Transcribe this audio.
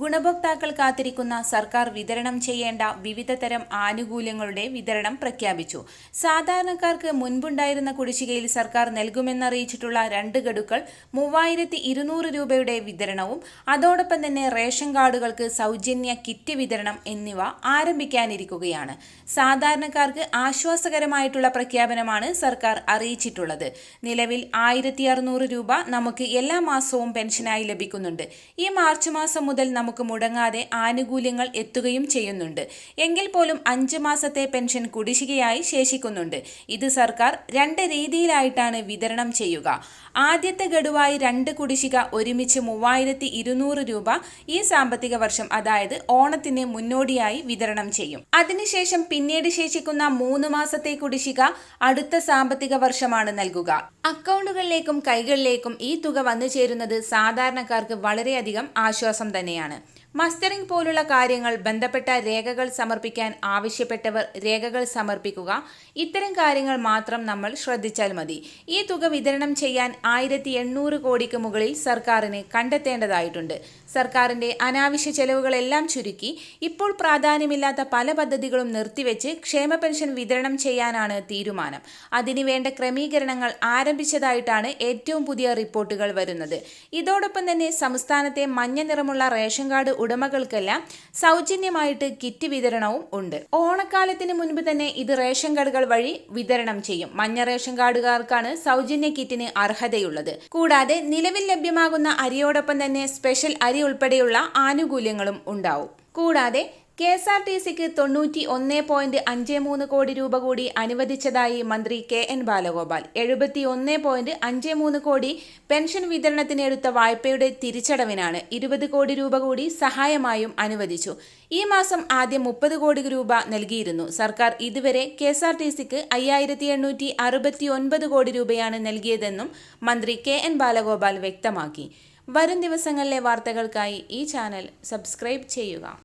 ഗുണഭോക്താക്കൾ കാത്തിരിക്കുന്ന സർക്കാർ വിതരണം ചെയ്യേണ്ട വിവിധ തരം ആനുകൂല്യങ്ങളുടെ വിതരണം പ്രഖ്യാപിച്ചു. സാധാരണക്കാർക്ക് മുൻപുണ്ടായിരുന്ന കുടിശ്ശികയിൽ സർക്കാർ നൽകുമെന്നറിയിച്ചിട്ടുള്ള രണ്ട് ഗഡുക്കൾ മൂവായിരത്തി ഇരുന്നൂറ് രൂപയുടെ വിതരണവും അതോടൊപ്പം തന്നെ റേഷൻ കാർഡുകൾക്ക് സൗജന്യ കിറ്റ് വിതരണം എന്നിവ ആരംഭിക്കാനിരിക്കുകയാണ്. സാധാരണക്കാർക്ക് ആശ്വാസകരമായിട്ടുള്ള പ്രഖ്യാപനമാണ് സർക്കാർ അറിയിച്ചിട്ടുള്ളത്. നിലവിൽ ആയിരത്തി രൂപ നമുക്ക് എല്ലാ മാസവും പെൻഷനായി ലഭിക്കുന്നുണ്ട്. ഈ മാർച്ച് മാസം മുതൽ നമുക്ക് മുടങ്ങാതെ ആനുകൂല്യങ്ങൾ എത്തുകയും ചെയ്യുന്നുണ്ട്. എങ്കിൽ പോലും അഞ്ച് മാസത്തെ പെൻഷൻ കുടിശ്ശികയായി ശേഷിക്കുന്നുണ്ട്. ഇത് സർക്കാർ രണ്ട് രീതിയിലായിട്ടാണ് വിതരണം ചെയ്യുക. ആദ്യത്തെ ഗഡുവായി രണ്ട് കുടിശ്ശിക ഒരുമിച്ച് മൂവായിരത്തി ഇരുന്നൂറ് രൂപ ഈ സാമ്പത്തിക വർഷം അതായത് ഓണത്തിന് മുന്നോടിയായി വിതരണം ചെയ്യും. അതിനുശേഷം പിന്നീട് ശേഷിക്കുന്ന മൂന്ന് മാസത്തെ കുടിശ്ശിക അടുത്ത സാമ്പത്തിക വർഷമാണ് നൽകുക. അക്കൗണ്ടുകളിലേക്കും കൈകളിലേക്കും ഈ തുക വന്നു ചേരുന്നത് സാധാരണക്കാർക്ക് വളരെയധികം ആശ്വാസം തന്നെയാണ്. ആണ് മസ്റ്ററിംഗ് പോലുള്ള കാര്യങ്ങൾ ബന്ധപ്പെട്ട രേഖകൾ സമർപ്പിക്കാൻ ആവശ്യപ്പെട്ടവർ രേഖകൾ സമർപ്പിക്കുക. ഇത്തരം കാര്യങ്ങൾ മാത്രം നമ്മൾ ശ്രദ്ധിച്ചാൽ മതി. ഈ തുക വിതരണം ചെയ്യാൻ ആയിരത്തി എണ്ണൂറ് കോടിക്ക് മുകളിൽ സർക്കാരിനെ കണ്ടെത്തേണ്ടതായിട്ടുണ്ട്. സർക്കാരിന്റെ അനാവശ്യ ചെലവുകളെല്ലാം ചുരുക്കി ഇപ്പോൾ പ്രാധാന്യമില്ലാത്ത പല പദ്ധതികളും നിർത്തിവെച്ച് ക്ഷേമ പെൻഷൻ വിതരണം ചെയ്യാനാണ് തീരുമാനം. അതിനുവേണ്ട ക്രമീകരണങ്ങൾ ആരംഭിച്ചതായിട്ടാണ് ഏറ്റവും പുതിയ റിപ്പോർട്ടുകൾ വരുന്നത്. ഇതോടൊപ്പം തന്നെ സംസ്ഥാനത്തെ മഞ്ഞ നിറമുള്ള റേഷൻ കാർഡ് ഉടമകൾക്കെല്ലാം സൗജന്യമായിട്ട് കിറ്റ് വിതരണവും ഉണ്ട്. ഓണക്കാലത്തിന് മുൻപ് തന്നെ ഇത് റേഷൻ കാർഡുകൾ വഴി വിതരണം ചെയ്യും. മഞ്ഞ റേഷൻ കാർഡുകാർക്കാണ് സൗജന്യ കിറ്റിന് അർഹതയുള്ളത്. കൂടാതെ നിലവിൽ ലഭ്യമാകുന്ന അരിയോടൊപ്പം തന്നെ സ്പെഷ്യൽ അരി ഉൾപ്പെടെയുള്ള ആനുകൂല്യങ്ങളും ഉണ്ടാവും. കൂടാതെ കെ എസ് ആർ ടി സിക്ക് തൊണ്ണൂറ്റി ഒന്ന് പോയിന്റ് അഞ്ച് മൂന്ന് കോടി രൂപ കൂടി അനുവദിച്ചതായി മന്ത്രി കെ എൻ ബാലഗോപാൽ. എഴുപത്തി ഒന്ന് പോയിന്റ് അഞ്ച് മൂന്ന് കോടി പെൻഷൻ വിതരണത്തിന് എടുത്ത വായ്പയുടെ തിരിച്ചടവിനാണ് ഇരുപത് കോടി രൂപ കൂടി സഹായമായും അനുവദിച്ചു. ഈ മാസം ആദ്യം മുപ്പത് കോടി രൂപ നൽകിയിരുന്നു. സർക്കാർ ഇതുവരെ കെ എസ് ആർ ടി സിക്ക് അയ്യായിരത്തി എണ്ണൂറ്റി അറുപത്തി ഒൻപത് കോടി രൂപയാണ് നൽകിയതെന്നും മന്ത്രി കെ എൻ ബാലഗോപാൽ വ്യക്തമാക്കി. വരും ദിവസങ്ങളിലെ വാർത്തകൾക്കായി ഈ ചാനൽ സബ്സ്ക്രൈബ് ചെയ്യുക.